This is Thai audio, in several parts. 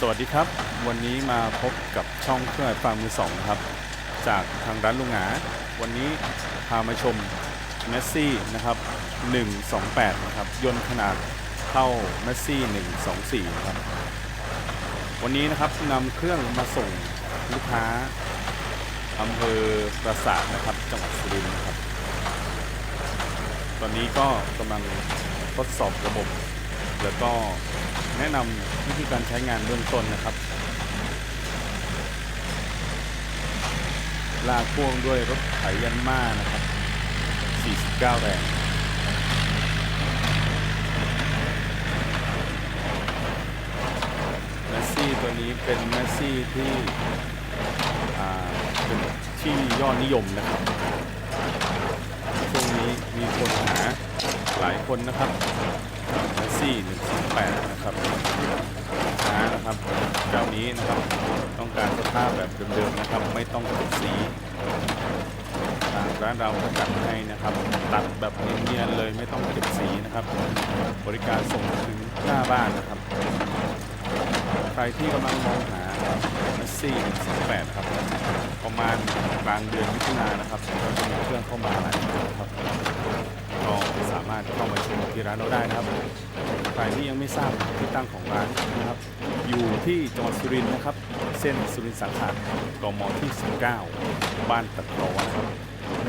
สวัสดีครับ วันนี้มาพบกับช่องเครื่องอัดฟังมือสองนะครับ จากทางร้านลุงหงาวันนี้พามาชมเมสซี่นะครับ128 นะครับยนต์ขนาดเท่าเมสซี่124 นะครับ วันนี้นะครับนำเครื่องมาส่งลูกค้าอำเภอปราสาทนะครับจังหวัดสุรินทร์นะครับ ตอนนี้ก็กำลังทดสอบระบบ แล้วก็แนะนำวิธีการใช้งานเบื้องต้นนะครับ ลากพ่วงด้วยรถไถยันมานะครับ 49 แรงแมสซี่ตัวนี้เป็นแมสซี่ที่เป็นที่ยอดนิยมนะครับ ช่วงนี้มีคนหาหลายคนนะครับ แมสซี่128นะครับหานะครับเจ้านี้นะครับ ต้องการสภาพแบบเดิมๆนะครับ ไม่ต้องติดสีทางร้านเราก็จัดให้นะครับ ตัดแบบเนียนๆเลยไม่ต้องเก็บสีนะครับ บริการส่งถึงหน้าบ้านนะครับ ใครที่กำลังมองหาแมสซี่128ครับ ประมาณกลางเดือนมิถุนายนนะครับก็จะมีเครื่องเข้ามาหลายเครื่องครับก็สามารถเข้ามาชมที่ร้านเราได้นะครับ ใครที่ยังไม่ทราบที่ตั้งของร้านนะครับ อยู่ที่จังหวัดสุรินทร์นะครับ เส้นสุรินทร์สาขากมที่ 19 บ้านตะกรอนะครับ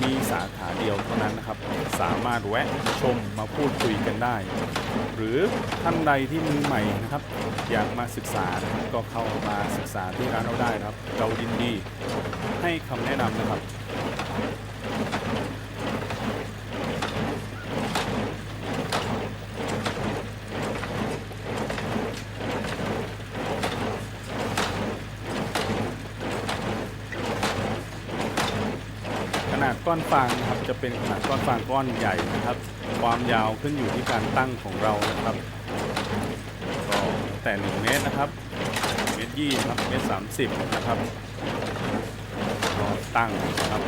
มีสาขาเดียวเท่านั้นนะครับ สามารถแวะชมมาพูดคุยกันได้ หรือท่านใดที่มือใหม่นะครับ อยากมาศึกษาก็เข้ามาศึกษาที่ร้านเราได้นะครับ เรายินดีให้คำแนะนำนะครับ ก้อนฟางนะครับจะเป็นขนาดก้อนฟางก้อนใหญ่นะครับ ความยาวขึ้นอยู่ที่การตั้งของเรานะครับก็แต่1เมตรนะครับเมตรยี่นะครับเมตรสามสิบนะครับก็ตั้งนะครับ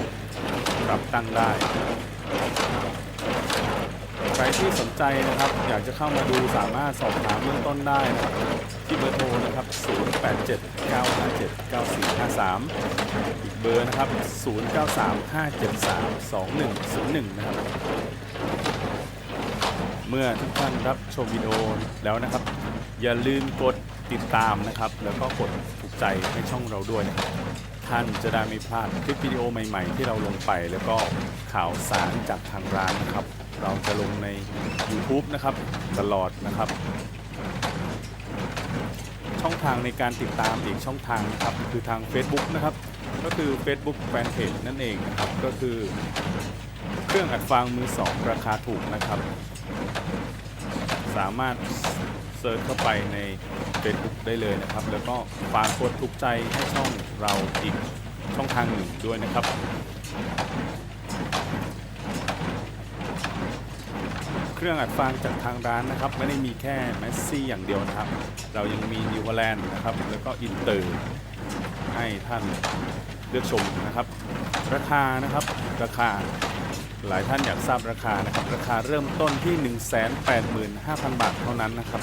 ปรับตั้งได้ ครที่สนใจนะครับ อยากจะเข้ามาดูสามารถสอบถามเบื้องต้นได้นะครับที่เบอร์โทรนะครับ 087 957 9453 อีกเบอร์นะครับ 0935732101 นะครับ เมื่อทุกท่านรับชมวิดีโอแล้วนะครับ อย่าลืมกดติดตามนะครับ แล้วก็กดถูกใจให้ช่องเราด้วยนะครับ ท่านจะได้ไม่พลาดคลิปวิดีโอใหม่ๆ ที่เราลงไปแล้วก็ข่าวสารจากทางร้านนะครับ เราจะลงใน YouTube นะครับ ตลอดนะครับ ช่องทางในการติดตามอีกช่องทางนะครับคือทาง Facebook นะครับ ก็คือ Facebook Fanpage นั่นเองนะครับก็คือ เครื่องอัดฟางมือสองราคาถูกนะครับ สามารถ เซิร์ชเข้าไปใน Facebook ได้เลยนะครับ แล้วก็ฝากกดถูกใจให้ช่องเราอีกช่องทางหนึ่งด้วยนะครับเครื่องอัดฟางจากทางร้านนะครับ ไม่ได้มีแค่แมสซี่อย่างเดียวนะครับ เรายังมีนิวแลนด์นะครับ แล้วก็อินเตอร์ให้ท่านเลือกชมนะครับ ราคานะครับราคา หลายท่านอยากทราบราคานะครับ ราคาเริ่มต้นที่ 185,000 บาทเท่านั้นนะครับ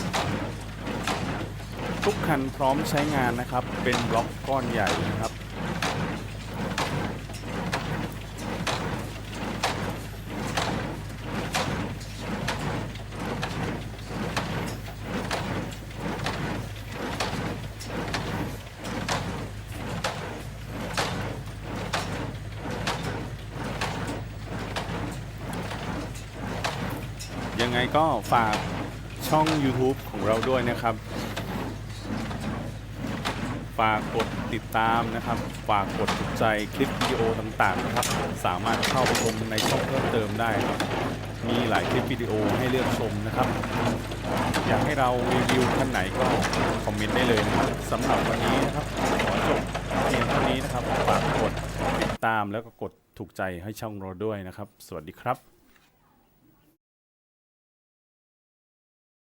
ทุกคันพร้อมใช้งานนะครับ เป็นบล็อกก้อนใหญ่นะครับ ยังไงก็ฝากช่อง YouTube ของเราด้วยนะครับ ฝากกดติดตามนะครับ ฝากกดถูกใจคลิปวิดีโอต่างๆนะครับ สามารถเข้าไปชมในช่องเพิ่มเติมได้ครับมีหลายคลิปวิดีโอให้เลือกชมนะครับ อยากให้เรารีวิวท่านไหนก็คอมเมนต์ได้เลยนะครับสำหรับวันนี้นะครับขอจบเพียงเท่านี้นะครับฝากกดติดตามแล้วก็กดถูกใจให้ช่องเราด้วยนะครับ สวัสดีครับ